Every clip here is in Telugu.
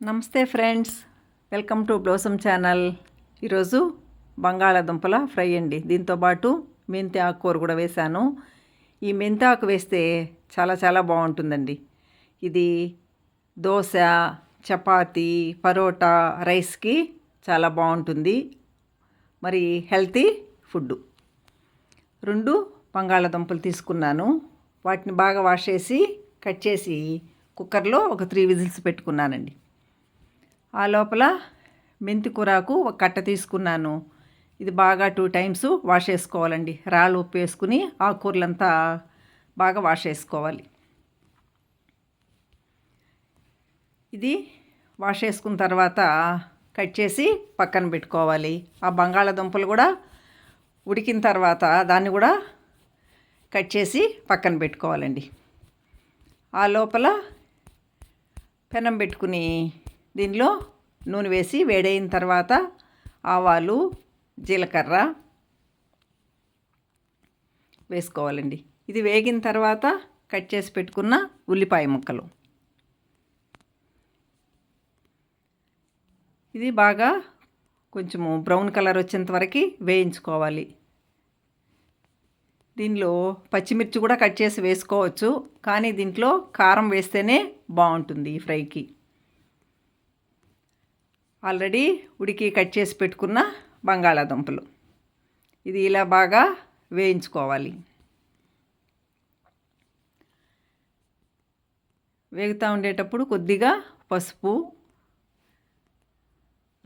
నమస్తే friends welcome to blossom channel. ఈరోజు బంగాళాదుంపల ఫ్రై అండి. దీంతో పాటు మెంతి ఆకుకూర కూడా వేశాను. ఈ మెంతి ఆకు వేస్తే చాలా చాలా బాగుంటుందండి. ఇది దోశ చపాతి పరోటా రైస్కి చాలా బాగుంటుంది. మరి హెల్తీ ఫుడ్. రెండు బంగాళాదుంపలు తీసుకున్నాను. వాటిని బాగా వాష్ చేసి కట్ చేసి కుక్కర్లో ఒక త్రీ విజిల్స్ పెట్టుకున్నానండి. ఆ లోపల మెంతి కూరకు ఒక కట్ట తీసుకున్నాను. ఇది బాగా టూ టైమ్స్ వాష్ చేసుకోవాలండి. రాళ్ళు ఉప్పు వేసుకుని ఆ కూరలంతా బాగా వాష్ చేసుకోవాలి. ఇది వాష్ చేసుకున్న తర్వాత కట్ చేసి పక్కన పెట్టుకోవాలి. ఆ బంగాళాదుంపలు కూడా ఉడికిన తర్వాత దాన్ని కూడా కట్ చేసి పక్కన పెట్టుకోవాలండి. ఆ లోపల పెనం పెట్టుకుని దీనిలో నూనె వేసి వేడైన తర్వాత ఆవాలు జీలకర్ర వేసుకోవాలండి. ఇది వేగిన తర్వాత కట్ చేసి పెట్టుకున్న ఉల్లిపాయ ముక్కలు. ఇది బాగా కొంచెము బ్రౌన్ కలర్ వచ్చేంత వరకు వేయించుకోవాలి. దీనిలో పచ్చిమిర్చి కూడా కట్ చేసి వేసుకోవచ్చు. కానీ దీంట్లో కారం వేస్తేనే బాగుంటుంది ఈ ఫ్రైకి. ఆల్రెడీ ఉడికి కట్ చేసి పెట్టుకున్న బంగాళాదుంపలు. ఇది ఇలా బాగా వేయించుకోవాలి. వేగుతూ ఉండేటప్పుడు కొద్దిగా పసుపు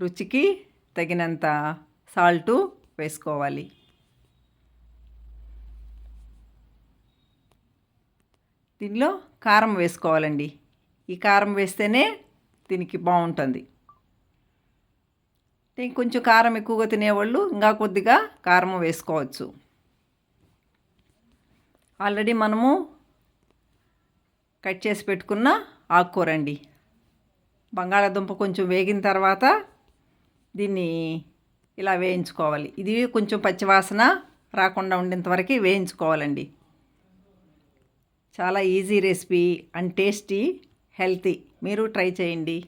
రుచికి తగినంత సాల్టు వేసుకోవాలి. దీనిలో కారం వేసుకోవాలండి. ఈ కారం వేస్తేనే దీనికి బాగుంటుంది. కొంచెం కారం ఎక్కువగా తినేవాళ్ళు ఇంకా కొద్దిగా కారం వేసుకోవచ్చు. ఆల్రెడీ మనము కట్ చేసి పెట్టుకున్న ఆకుకూర అండి బంగాళాదుంప కొంచెం వేగిన తర్వాత దీన్ని ఇలా వేయించుకోవాలి. ఇది కొంచెం పచ్చివాసన రాకుండా ఉండేంతవరకు వేయించుకోవాలండి. చాలా easy recipe and tasty healthy. మీరు ట్రై చేయండి.